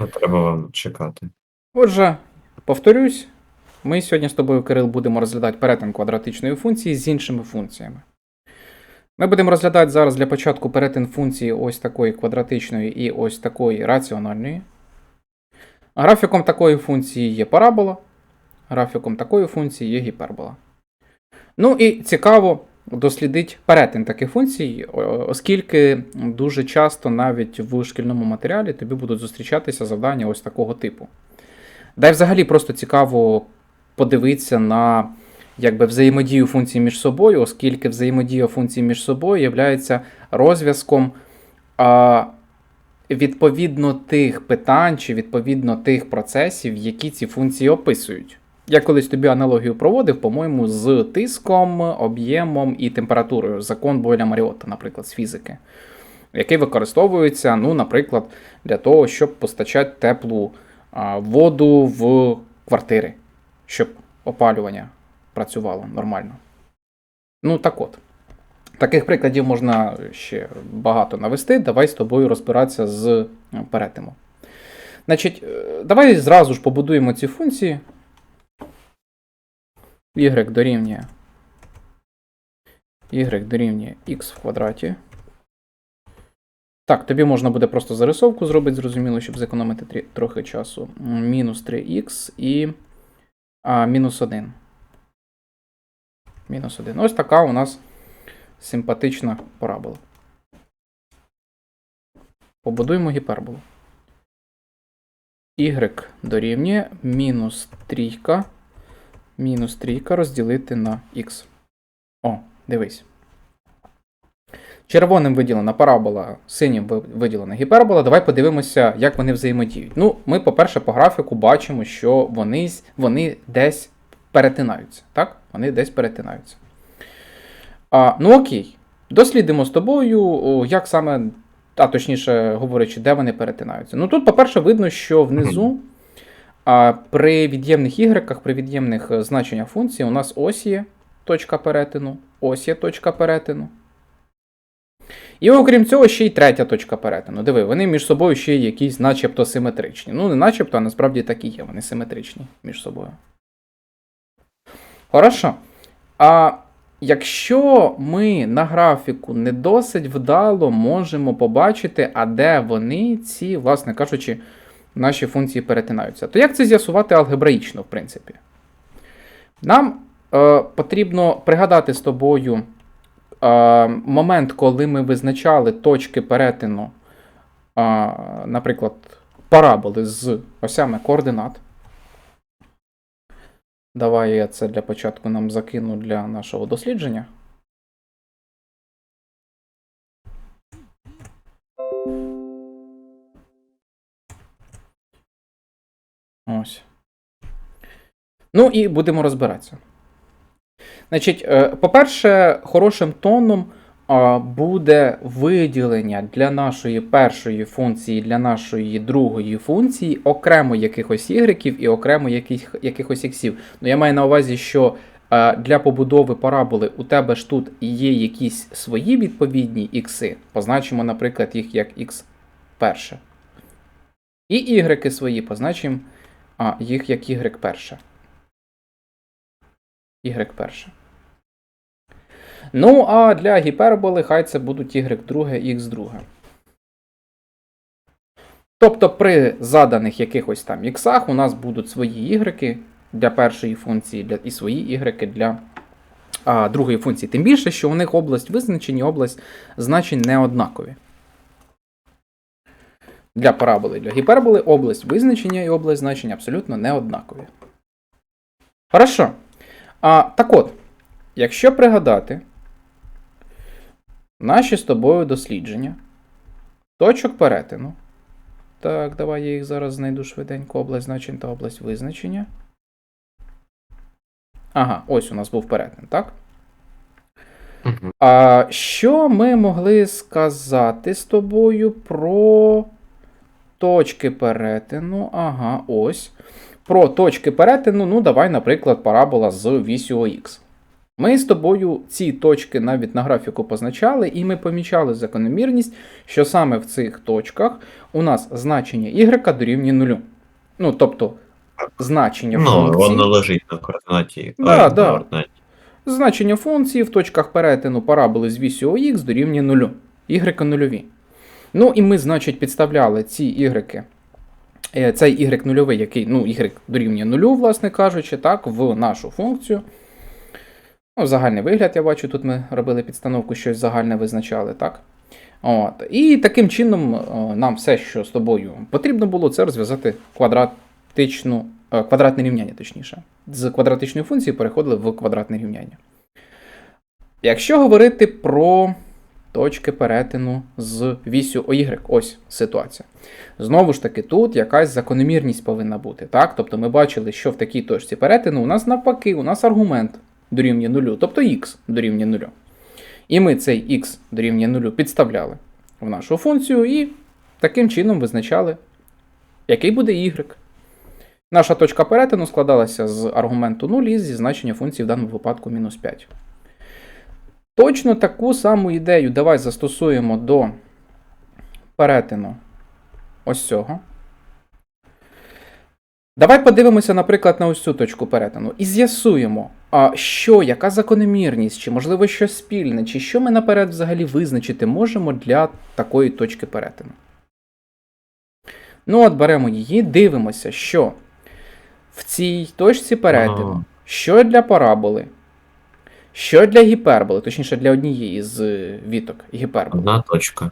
Ну, треба вам чекати. Отже, повторюсь, ми сьогодні з тобою, Кирил, будемо розглядати перетин квадратичної функції з іншими функціями. Ми будемо розглядати зараз для початку перетин функції ось такої квадратичної і ось такої раціональної. Графіком такої функції є парабола, графіком такої функції є гіпербола. Ну і цікаво дослідити перетин таких функцій, оскільки дуже часто навіть в шкільному матеріалі тобі будуть зустрічатися завдання ось такого типу. Да й взагалі просто цікаво подивитися на якби, взаємодію функцій між собою, оскільки взаємодія функцій між собою є розв'язком відповідно тих питань чи відповідно тих процесів, які ці функції описують. Я колись тобі аналогію проводив, по-моєму, з тиском, об'ємом і температурою. Закон Бойля Маріотта, наприклад, з фізики, який використовується, ну, наприклад, для того, щоб постачати теплу воду в квартири, щоб опалювання працювало нормально. Ну, так от. Таких прикладів можна ще багато навести. Давай з тобою розбиратися з е, перетину. Значить, е, давай зразу ж побудуємо ці функції. Y дорівнює y дорівнює x в квадраті. Так, тобі можна буде просто зарисовку зробити, зрозуміло, щоб зекономити трі- трохи часу. Мінус 3х і а, мінус 1. Мінус 1. Ось така у нас симпатична парабола. Побудуємо гіперболу. y дорівнює мінус трійка. Мінус трійка розділити на х. О, дивись. Червоним виділена парабола, синім виділена гіпербола. Давай подивимося, як вони взаємодіють. Ну, ми, по-перше, по графіку бачимо, що вони, вони десь перетинаються. Так? Вони десь перетинаються. А, ну окей. Дослідимо з тобою, як саме, а точніше говорячи, де вони перетинаються. Ну тут, по-перше, видно, що внизу а, при від'ємних ігреках, при від'ємних е, значеннях функції у нас ось є точка перетину, ось є точка перетину. І окрім цього, ще й третя точка перетину. Диви, вони між собою ще й якісь начебто симетричні. Ну, не начебто, а насправді так і є, вони симетричні між собою. Хорошо. А якщо ми на графіку не досить вдало можемо побачити, а де вони, ці, власне кажучи, наші функції перетинаються, то як це з'ясувати алгебраїчно, в принципі? Нам е, потрібно пригадати з тобою е, момент, коли ми визначали точки перетину, е, наприклад, параболи з осями координат. Давай я це для початку нам закину для нашого дослідження. Ну і будемо розбиратися. Значить, е, по-перше, хорошим тоном буде виділення для нашої першої функції, для нашої другої функції окремо якихось ігреків і окремо яких, якихось іксів. Ну, я маю на увазі, що е, для побудови параболи у тебе ж тут є якісь свої відповідні ікси. Позначимо, наприклад, їх як х перше. І ігреки свої позначимо їх як y перше. Y перше. Ну, а для гіперболи хай це будуть y друге, x друге. Тобто при заданих якихось там іксах у нас будуть свої ігреки для першої функції для, і свої ігреки для а, другої функції. Тим більше, що у них область визначення, область значень не однакові. Для параболи і для гіперболи область визначення і область значення абсолютно не однакові. Хорошо. А, так от, якщо пригадати наші з тобою дослідження точок перетину. Так, давай я їх зараз знайду швиденько. Область значень та область визначення. Ага, ось у нас був перетин, так? А що ми могли сказати з тобою про точки перетину? Ага, ось. Про точки перетину, ну, давай, наприклад, парабола з вісю х. Ми з тобою ці точки навіть на графіку позначали, і ми помічали закономірність, що саме в цих точках у нас значення y дорівнює нулю. Ну, тобто, значення Ну, функції. воно лежить на координаті. Да, да. координаті. Значення функції в точках перетину параболи з вісю ОХ дорівнює нулю. Y нульові. Ну і ми, значить, підставляли ці y, цей y нульовий, який, ну, y дорівнює нулю, власне кажучи, так, в нашу функцію. Ну, загальний вигляд, я бачу, тут ми робили підстановку, щось загальне визначали, так? От. І таким чином е, нам все, що з тобою потрібно було, це розв'язати квадратичну, е, квадратне рівняння, точніше. З квадратичної функції переходили в квадратне рівняння. Якщо говорити про точки перетину з вісю OY, ось ситуація. Знову ж таки, тут якась закономірність повинна бути. Так? Тобто ми бачили, що в такій точці перетину у нас навпаки, у нас аргумент дорівнює нулю, тобто х дорівнює нулю. І ми цей х дорівнює нулю підставляли в нашу функцію і таким чином визначали, який буде y. Наша точка перетину складалася з аргументу 0 і зі значення функції в даному випадку мінус 5. Точно таку саму ідею давай застосуємо до перетину ось цього. Давай подивимося, наприклад, на ось цю точку перетину і з'ясуємо, а що, яка закономірність, чи можливо щось спільне, чи що ми наперед взагалі визначити можемо для такої точки перетину. Ну, от беремо її, дивимося, що в цій точці перетину, що для параболи, що для гіперболи, точніше для однієї з е, віток гіперболи. Одна точка.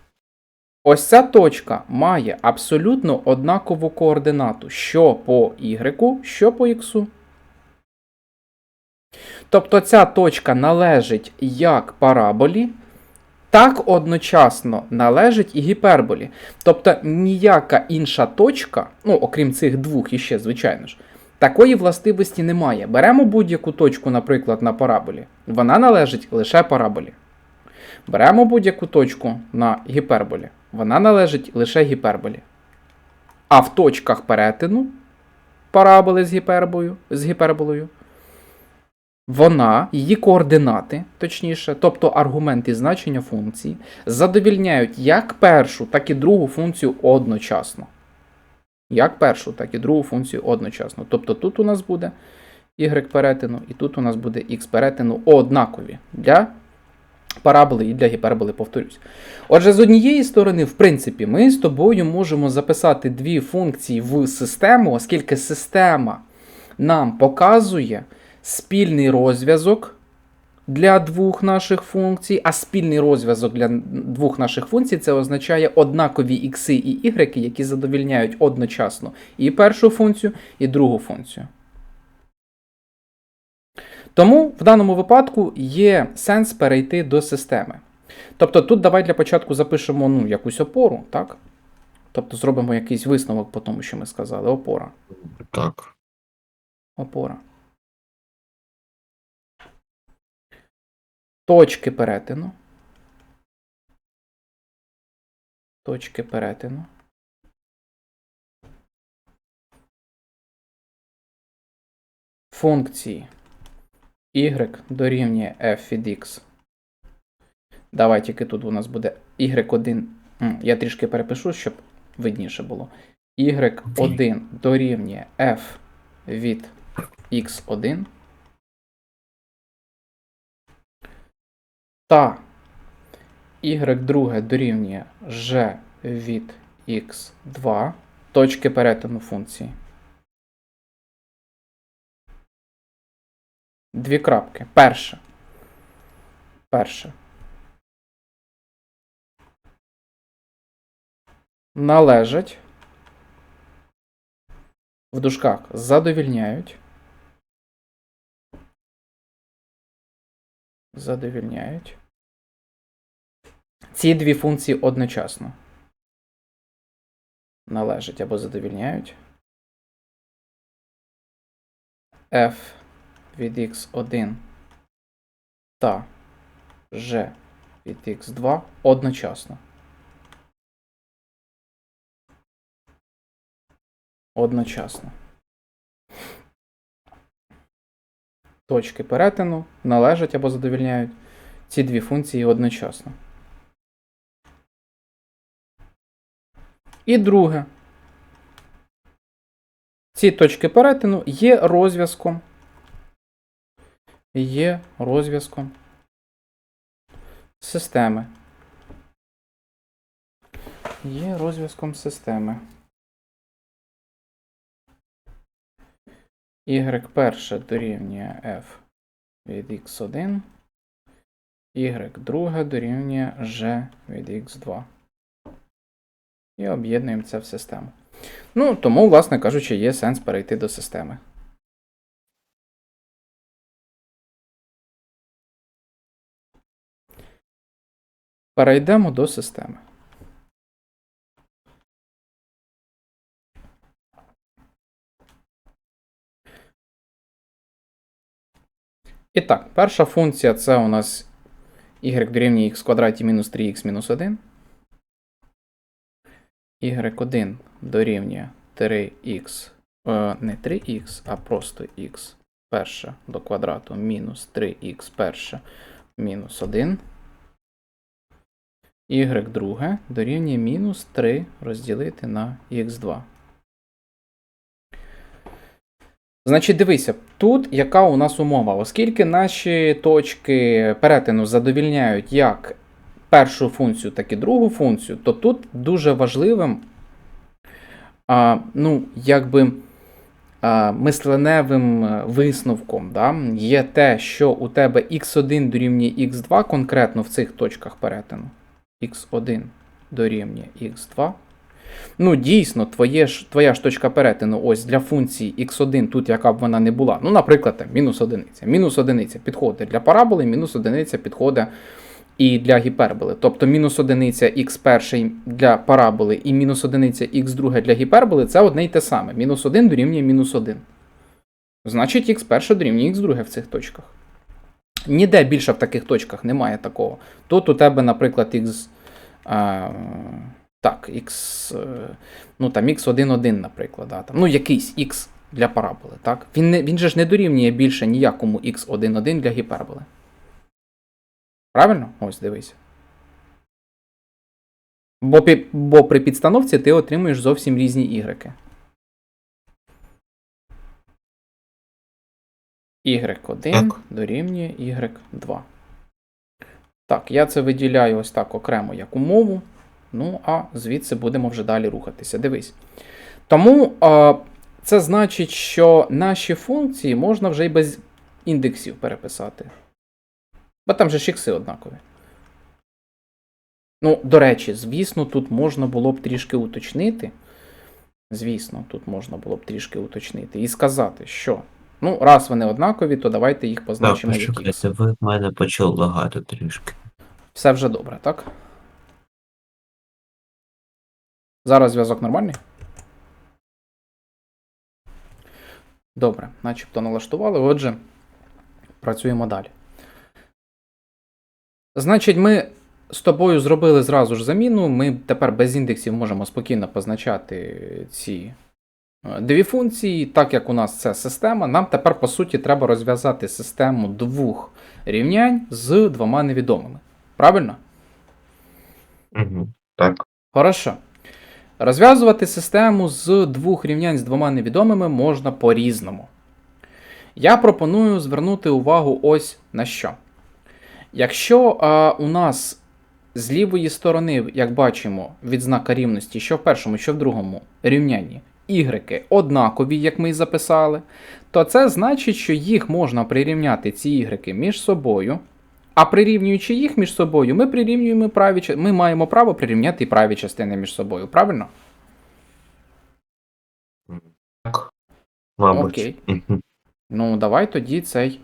Ось ця точка має абсолютно однакову координату, що по y, що по x. Тобто ця точка належить як параболі, так одночасно належить і гіперболі. Тобто ніяка інша точка, ну окрім цих двох іще, звичайно ж, такої властивості немає. Беремо будь-яку точку, наприклад, на параболі. Вона належить лише параболі. Беремо будь-яку точку на гіперболі. Вона належить лише гіперболі. А в точках перетину параболи з гіпербою, з гіперболою, вона, її координати, точніше, тобто аргументи значення функції, задовільняють як першу, так і другу функцію одночасно. Як першу, так і другу функцію одночасно. Тобто тут у нас буде y перетину, і тут у нас буде x перетину однакові для параболи і для гіперболи, повторюсь. Отже, з однієї сторони, в принципі, ми з тобою можемо записати дві функції в систему, оскільки система нам показує спільний розв'язок для двох наших функцій, а спільний розв'язок для двох наших функцій це означає однакові ікси і y, які задовільняють одночасно і першу функцію, і другу функцію. Тому в даному випадку є сенс перейти до системи. Тобто тут давай для початку запишемо ну, якусь опору, так? Тобто зробимо якийсь висновок по тому, що ми сказали. Опора. Так. Опора. Точки перетину. Точки перетину. Функції y дорівнює f від x. Давай тільки тут у нас буде y1. Я трішки перепишу, щоб видніше було. y1 дорівнює f від x1. Та y2 дорівнює g від x2 точки перетину функції. Дві крапки. Перше. Перше. Належать. В дужках задовільняють. Задовільняють. Ці дві функції одночасно. Належать або задовільняють. f від x1 та g від x2 одночасно. Одночасно. Точки перетину належать або задовільняють ці дві функції одночасно. І друге. Ці точки перетину є розв'язком. Є розв'язком системи. Є розв'язком системи. Y перше дорівнює f від x1, y друге дорівнює g від x2. І об'єднуємо це в систему. Ну, тому, власне кажучи, є сенс перейти до системи. Перейдемо до системи. І так, перша функція це у нас y дорівнює x квадраті мінус 3x мінус 1. y1 дорівнює 3x, е, не 3x, а просто x перше до квадрату мінус 3x перше мінус 1. y друге дорівнює мінус 3 розділити на x2. Значить, дивися, тут яка у нас умова? Оскільки наші точки перетину задовільняють як першу функцію, так і другу функцію, то тут дуже важливим, а, ну, якби а, мисленевим е, висновком да, є те, що у тебе x1 дорівнює x2 конкретно в цих точках перетину. x1 дорівнює x2. Ну, дійсно, твоє ж, твоя ж точка перетину ось для функції x1, тут яка б вона не була. Ну, наприклад, там, мінус одиниця. Мінус одиниця підходить для параболи, мінус одиниця підходить і для гіперболи. Тобто мінус одиниця х перший для параболи і мінус одиниця х друге для гіперболи це одне й те саме. Мінус 1 дорівнює мінус 1. Значить, х перше дорівнює х друге в цих точках. Ніде більше в таких точках немає такого. Тут у тебе, наприклад, х. А, так, x, е, ну там x1,1, наприклад. Да, там, ну, якийсь x для параболи. так? Він, не, він же ж не дорівнює більше ніякому x1,1 для гіперболи. Правильно? Ось дивись. Бо, бо при підстановці ти отримуєш зовсім різні ігреки. Y1 Так. дорівнює Y2. Так, я це виділяю ось так окремо як умову. Ну, а звідси будемо вже далі рухатися. Дивись. Тому а, це значить, що наші функції можна вже й без індексів переписати. Бо там же ж ікси однакові. Ну, до речі, звісно, тут можна було б трішки уточнити. Звісно, тут можна було б трішки уточнити і сказати, що ну, раз вони однакові, то давайте їх позначимо почекайте, ви в мене почали лагати трішки. Все вже добре, так? Зараз зв'язок нормальний? Добре, начебто налаштували. Отже, працюємо далі. Значить, ми з тобою зробили зразу ж заміну. Ми тепер без індексів можемо спокійно позначати ці е, дві функції. Так як у нас це система, нам тепер, по суті, треба розв'язати систему двох рівнянь з двома невідомими. Правильно? Угу. Так. Хорошо. Розв'язувати систему з двох рівнянь з двома невідомими можна по-різному. Я пропоную звернути увагу ось на що. Якщо а, у нас з лівої сторони, як бачимо, від знака рівності, що в першому, що в другому рівнянні ігреки однакові, як ми і записали, то це значить, що їх можна прирівняти, ці ігреки, між собою. А прирівнюючи їх між собою, ми прирівнюємо праві ми маємо право прирівняти і праві частини між собою, правильно? Так. Мабуть. Окей. Ну, давай тоді цей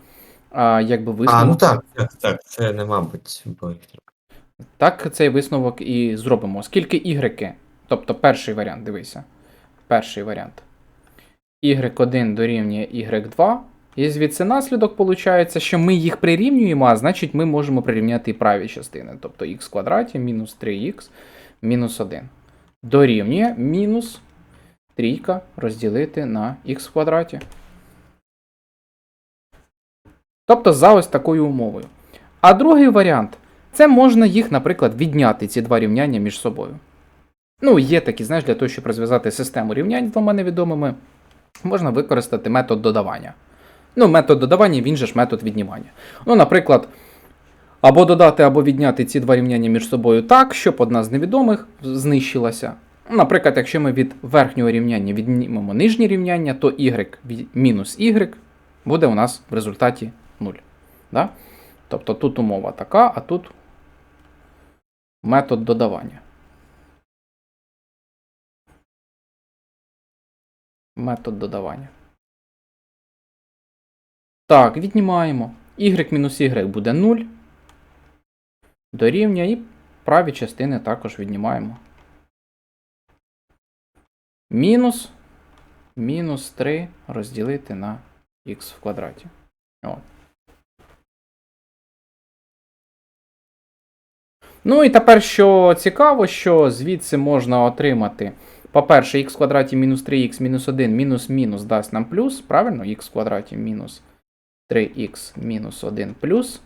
а, якби А, ну так, так, так, це не мабуть, бо. Так, цей висновок і зробимо. Оскільки ігреки, тобто перший варіант, дивися. Перший варіант. y1 дорівнює y2. І звідси наслідок виходить, що ми їх прирівнюємо, а значить ми можемо прирівняти і праві частини. Тобто х квадраті мінус 3х мінус 1. Дорівнює мінус трійка розділити на х квадраті. Тобто за ось такою умовою. А другий варіант це можна їх, наприклад, відняти ці два рівняння між собою. Ну, є такі, знаєш, для того, щоб розв'язати систему рівнянь двома невідомими, можна використати метод додавання. Ну, метод додавання, він же ж метод віднімання. Ну, наприклад, або додати, або відняти ці два рівняння між собою так, щоб одна з невідомих знищилася. Наприклад, якщо ми від верхнього рівняння віднімемо нижнє рівняння, то y мінус y буде у нас в результаті 0. Да? Тобто тут умова така, а тут метод додавання. Метод додавання. Так, віднімаємо. y мінус y буде 0. Дорівнює і праві частини також віднімаємо. Мінус. Мінус 3 розділити на х в квадраті. От. Ну і тепер, що цікаво, що звідси можна отримати, по-перше, х в квадраті мінус 3х мінус 1 мінус мінус дасть нам плюс, правильно? х в квадраті мінус 3х мінус 1 плюс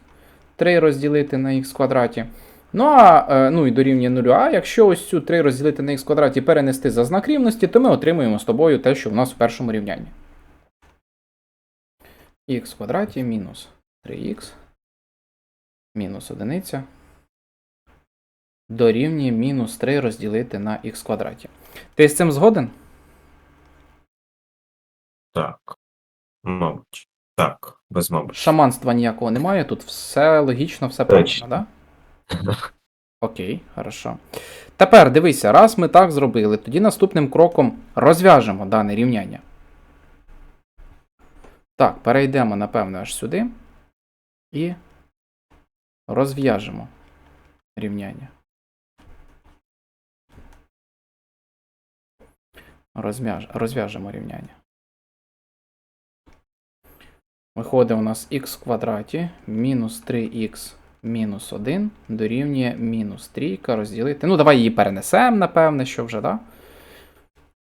3 розділити на х квадраті. Ну, а, е, ну і дорівнює 0. А якщо ось цю 3 розділити на х квадраті перенести за знак рівності, то ми отримуємо з тобою те, що в нас в першому рівнянні. х квадраті мінус 3х мінус 1 дорівнює мінус 3 розділити на х квадраті. Ти з цим згоден? Так. Мабуть. Так, без мабуть. Шаманства ніякого немає, тут все логічно, все правильно, да? Окей, хорошо. Тепер дивися, раз ми так зробили, тоді наступним кроком розв'яжемо дане рівняння. Так, перейдемо, напевно, аж сюди. І розв'яжемо рівняння. Розв'яжемо рівняння. Виходить у нас х в квадраті мінус 3х мінус 1 дорівнює мінус трійка розділити. Ну, давай її перенесемо, напевне, що вже, да?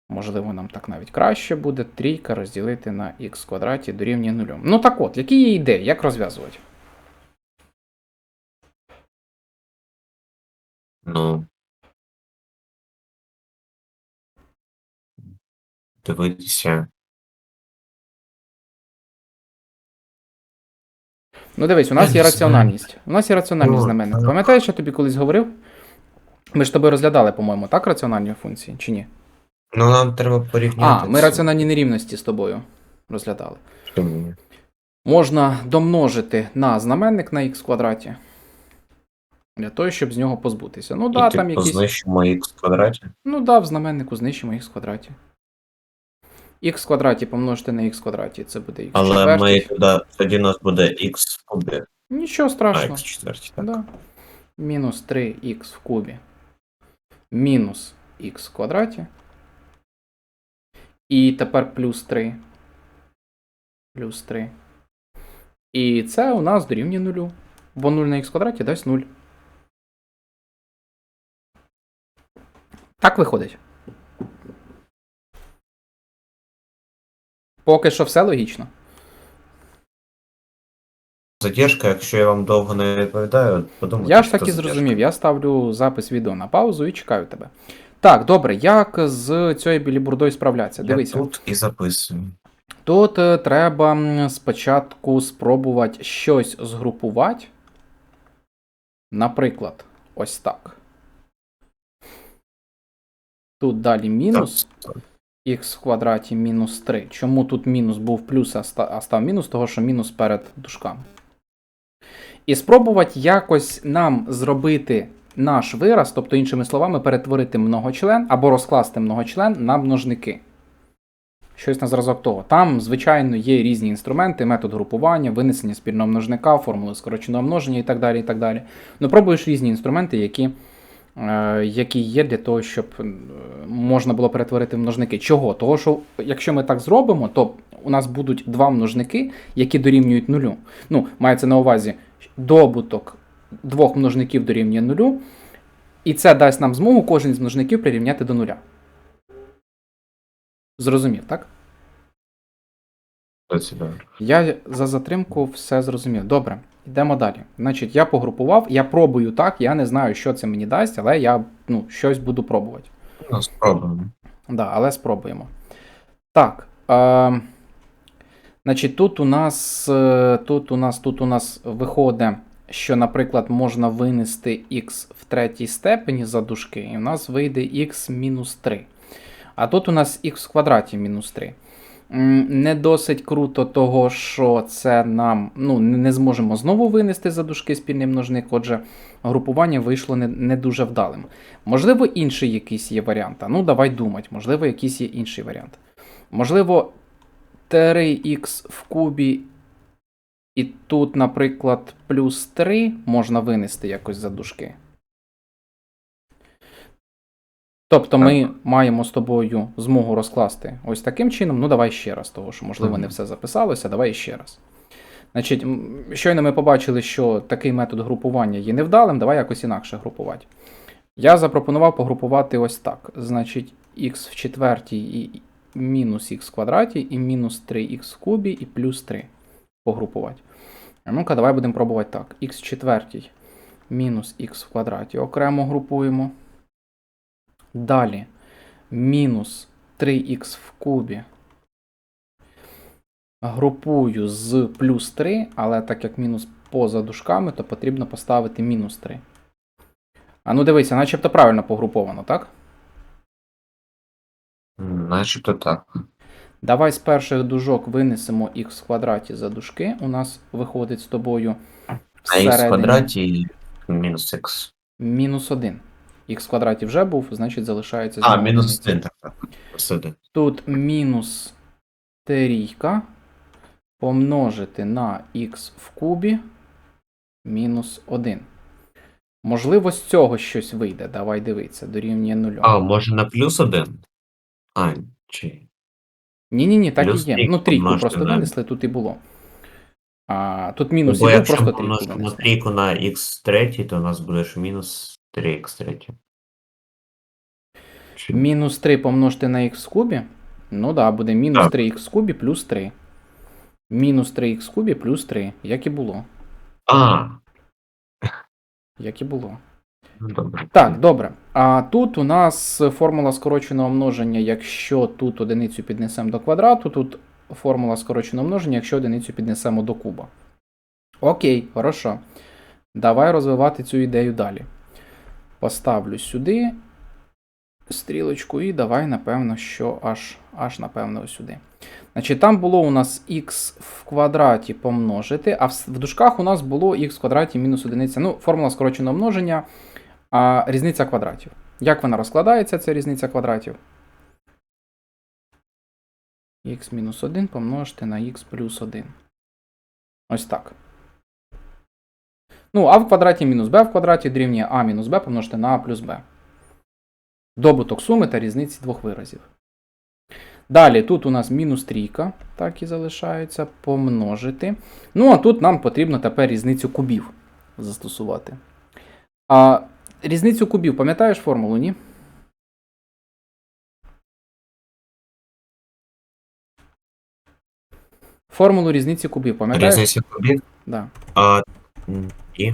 Можливо, нам так навіть краще буде. Трійка розділити на х квадраті дорівнює 0. Ну так от, які є ідеї, як розв'язувати? Ну. Дивитися. Ну дивись, у нас є раціональність. У нас є раціональність знаменник. Пам'ятаєш, я тобі колись говорив? Ми ж тобі розглядали, по-моєму, так, раціональні функції, чи ні? Ну, нам треба порівняти. А, ми це. раціональні нерівності з тобою розглядали. Чому? Можна домножити на знаменник на х квадраті. Для того, щоб з нього позбутися. Ну І да, ти там якісь. позначимо х квадраті. Ну да, в знаменнику знищимо х квадраті. Х квадраті помножити на х квадраті, це буде х Але ми четвертій. туди, тоді у нас буде х в кубі. Нічого А, страшного. х четвертій, так. Да. Мінус 3х в кубі. Мінус х в квадраті. І тепер плюс 3. Плюс 3. І це у нас дорівнює нулю. Бо 0 на х квадраті дасть 0. Так виходить. Поки що все логічно. Задержка, якщо я вам довго не відповідаю, подумайте. Я ж так і зрозумів. Я ставлю запис відео на паузу і чекаю тебе. Так, добре, як з цією білібурдою справлятися? Я Дивися. тут і записую. Тут е, треба спочатку спробувати щось згрупувати. Наприклад, ось так. Тут далі мінус Так, х в квадраті мінус 3. Чому тут мінус був плюс, а став мінус? Того, що мінус перед дужками. І спробувати якось нам зробити наш вираз, тобто, іншими словами, перетворити многочлен або розкласти многочлен на множники. Щось на зразок того. Там, звичайно, є різні інструменти, метод групування, винесення спільного множника, формули скороченого множення і так далі. і так далі. Ну, пробуєш різні інструменти, які, е, які є для того, щоб е, можна було перетворити в множники. Чого? Того, що якщо ми так зробимо, то у нас будуть два множники, які дорівнюють нулю. Ну, мається на увазі добуток двох множників дорівнює нулю, і це дасть нам змогу кожен з множників прирівняти до нуля. Зрозумів, так? Я за затримку все зрозумів. Добре, йдемо далі. Значить, я погрупував, я пробую так, я не знаю, що це мені дасть, але я ну, щось буду пробувати. Ну, спробуємо. Да, але спробуємо. Так. Е, значить, тут у нас, е, тут у нас, тут у нас виходить, що, наприклад, можна винести x в третій степені за дужки, і у нас вийде x мінус 3. А тут у нас x в квадраті мінус 3. Не досить круто того, що це нам ну, не зможемо знову винести за дужки спільний множник, отже, групування вийшло не, не дуже вдалим. Можливо, інший якийсь є варіант. Ну, давай думати, можливо, якийсь є інший варіант. Можливо, 3х в кубі, і тут, наприклад, плюс 3 можна винести якось за дужки. Тобто ми маємо з тобою змогу розкласти ось таким чином. Ну, давай ще раз, того що, можливо, не все записалося, давай ще раз. Значить, щойно ми побачили, що такий метод групування є невдалим, давай якось інакше групувати. Я запропонував погрупувати ось так. Значить, х в четвертій і мінус х в квадраті, і мінус 3х в кубі, і плюс 3 погрупувати. Ну-ка, давай будемо пробувати так. х в четвертій мінус х в квадраті окремо групуємо. Далі мінус 3х в кубі. Групую з плюс 3, але так як мінус поза дужками, то потрібно поставити мінус 3. А ну дивися, начебто правильно погруповано, так? Начебто так. Давай з перших дужок винесемо х в квадраті за дужки. У нас виходить з тобою А х в квадраті мінус х. мінус 1. Х в квадраті вже був, значить залишається А, мінус одиниця. 1, так, так. Тут мінус трійка помножити на х в кубі мінус 1. Можливо, з цього щось вийде. Давай дивитися, дорівнює 0. А, може на плюс один? А, чи. Ні-ні-ні, так плюс і є. Ну, трійку просто винесли, тут і було. А, тут мінус Бо і був, просто трійку на винесли. трійку на х третій, то у нас буде ж мінус 3х третій. Чи- Мінус 3 помножити на х в кубі. Ну да, буде мінус 3х в кубі плюс 3. Мінус 3х в кубі плюс 3. Як і було. А, Як і було. ну добре. Так, добре. А тут у нас формула скороченого множення, якщо тут одиницю піднесемо до квадрату, тут формула скороченого множення, якщо одиницю піднесемо до куба. Окей, хорошо. Давай розвивати цю ідею далі. Поставлю сюди стрілочку і давай, напевно, що аж, аж напевно, сюди. Значить, там було у нас х в квадраті помножити, а в, дужках у нас було х в квадраті мінус одиниця. Ну, формула скороченого множення а різниця квадратів. Як вона розкладається, ця різниця квадратів? х мінус 1 помножити на х плюс 1. Ось так. Ну, а в квадраті мінус b в квадраті дорівнює а мінус b помножити на а плюс b. Добуток суми та різниці двох виразів. Далі тут у нас мінус трійка, так і залишається, помножити. Ну, а тут нам потрібно тепер різницю кубів застосувати. А різницю кубів, пам'ятаєш формулу, ні? Формулу різниці кубів, пам'ятаєш? Різниця кубів? Да, А, і?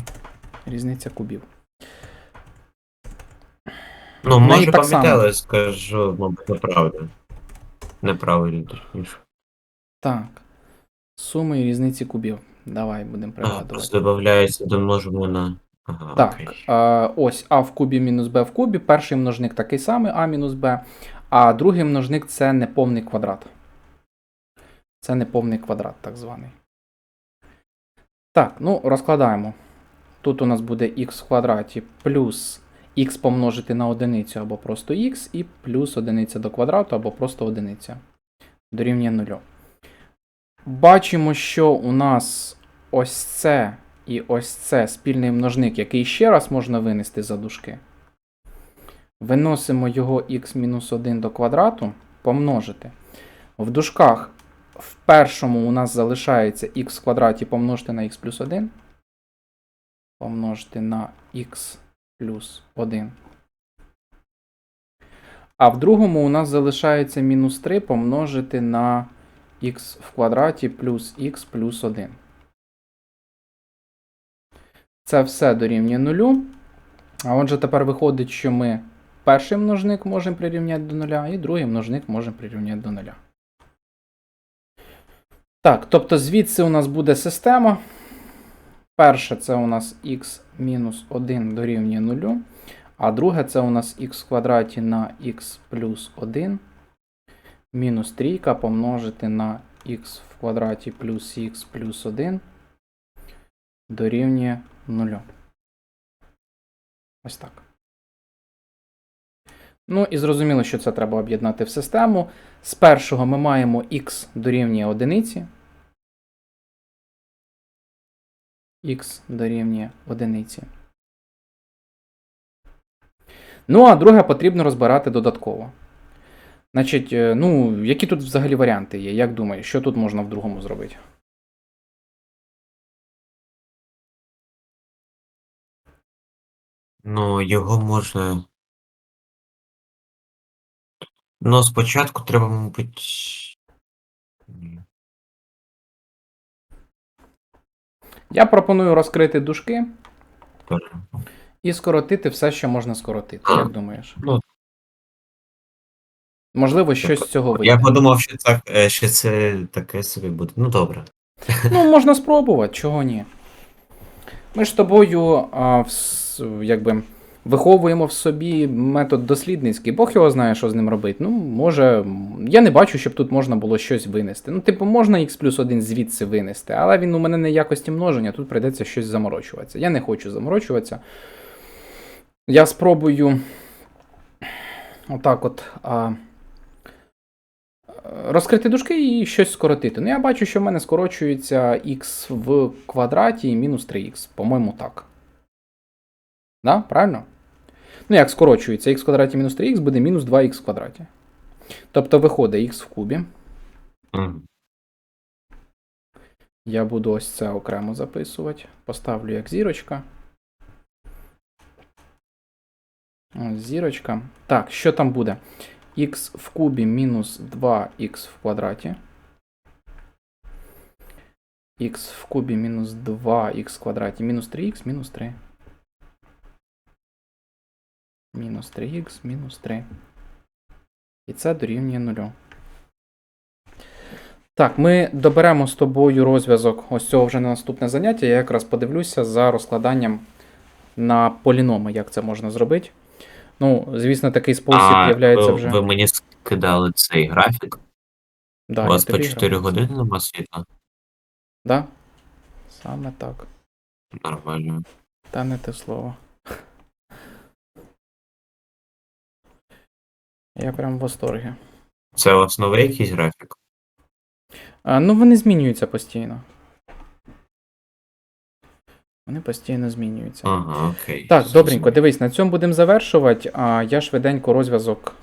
різниця кубів. Ну, Ну, і може так само. пам'ятали, скажу, мабуть, неправильно. Неправильно, точніше. Так. Суми і різниці кубів. Давай будемо А, пригадувати. просто додається, домножимо на. Ага, Так, окей. е, ось а в кубі мінус b в кубі. Перший множник такий самий а мінус b, а другий множник це неповний квадрат. Це неповний квадрат, так званий. Так, ну розкладаємо. Тут у нас буде х в квадраті плюс х помножити на одиницю або просто х, і плюс одиниця до квадрату або просто одиниця. Дорівнює нулю. Бачимо, що у нас ось це і ось це спільний множник, який ще раз можна винести за дужки. Виносимо його х-1 до квадрату, помножити. В дужках в першому у нас залишається х в квадраті помножити на х плюс 1. Помножити на х плюс 1. А в другому у нас залишається мінус 3 помножити на х в квадраті плюс х плюс 1. Це все дорівнює нулю. А отже, тепер виходить, що ми перший множник можемо прирівняти до нуля, і другий множник можемо прирівняти до нуля. Так, тобто звідси у нас буде система. Перше це у нас х мінус 1 дорівнює 0, а друге це у нас х в квадраті на х плюс 1 мінус трійка помножити на х в квадраті плюс х плюс 1 дорівнює 0. Ось так. Ну і зрозуміло, що це треба об'єднати в систему. З першого ми маємо х дорівнює одиниці. Х дорівнює одиниці. Ну, а друге потрібно розбирати додатково. Значить, е, ну, які тут взагалі варіанти є? Як думаєш, що тут можна в другому зробити? Ну, його можна. Ну, спочатку треба, мабуть. Я пропоную розкрити дужки і скоротити все, що можна скоротити. Як думаєш? Ну, Можливо, щось з цього я подумав, що так, е, що це таке собі буде. Ну, добре. Ну, можна спробувати, чого ні. Ми ж з тобою а, в, якби, виховуємо в собі метод дослідницький. Бог його знає, що з ним робити. Ну, може, я не бачу, щоб тут можна було щось винести. Ну, типу, можна x плюс 1 звідси винести, але він у мене не якості множення, тут прийдеться щось заморочуватися. Я не хочу заморочуватися. Я спробую отак от. А, розкрити дужки і щось скоротити. Ну, я бачу, що в мене скорочується х в квадраті і мінус 3х. По-моєму, так. Да? Правильно? Ну, як скорочується х в квадраті мінус 3х буде мінус 2х в квадраті. Тобто виходить х в кубі. Мгм. Я буду ось це окремо записувати. Поставлю як зірочка. Ось зірочка. Так, що там буде? х в кубі мінус 2х в квадраті. х в кубі мінус 2х в квадраті мінус 3х мінус 3. Мінус 3х мінус 3. І це дорівнює 0. Так, ми доберемо з тобою розв'язок ось цього вже на наступне заняття. Я якраз подивлюся за розкладанням на поліноми, як це можна зробити. Ну, звісно, такий спосіб являється ви, вже. ви мені скидали цей графік. Да, У вас по 4 грав. години нема світла. Да? Саме так. Нормально. Та не те слово. Я прям в восторгі. Це новий якийсь графік? А, ну, вони змінюються постійно. Вони постійно змінюються. Ага, окей. Так, добренько, дивись, на цьому будемо завершувати. А я швиденько розв'язок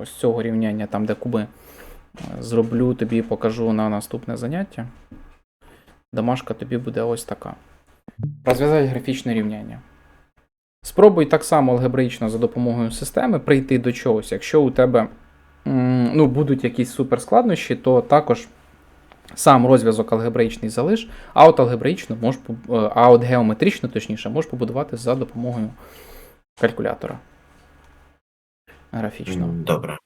ось цього рівняння, там, де куби, зроблю тобі покажу на наступне заняття. Домашка тобі буде ось така. Розв'язати графічне рівняння. Спробуй так само алгебраїчно за допомогою системи прийти до чогось. Якщо у тебе ну, будуть якісь суперскладнощі, то також сам розв'язок алгебраїчний залиш, а от алгебраїчно можеш, е, а от геометрично, точніше, можеш побудувати за допомогою калькулятора. Графічного. М, Добре.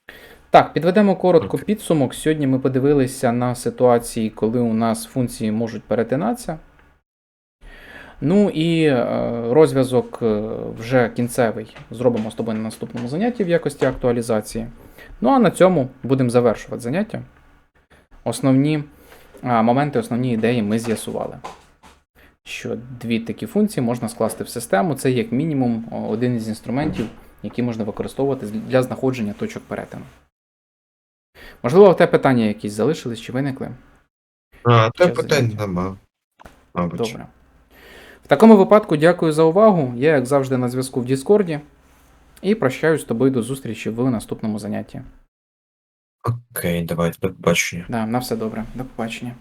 Так, підведемо коротко підсумок. Сьогодні ми подивилися на ситуації, коли у нас функції можуть перетинатися. Ну і е, розв'язок е, вже кінцевий зробимо з тобою на наступному занятті в якості актуалізації. Ну а на цьому будемо завершувати заняття. Основні моменти, основні ідеї ми з'ясували. Що дві такі функції можна скласти в систему. Це як мінімум один із інструментів, які можна використовувати для знаходження точок перетину. Можливо, у тебе питання якісь залишились чи виникли? А, питань питань нема. Мабуть. Добре. Такому випадку дякую за увагу. Я, як завжди, на зв'язку в Діскорді. І прощаюсь з тобою до зустрічі в наступному занятті. Окей, давайте до побачення. Да, на все добре. До побачення.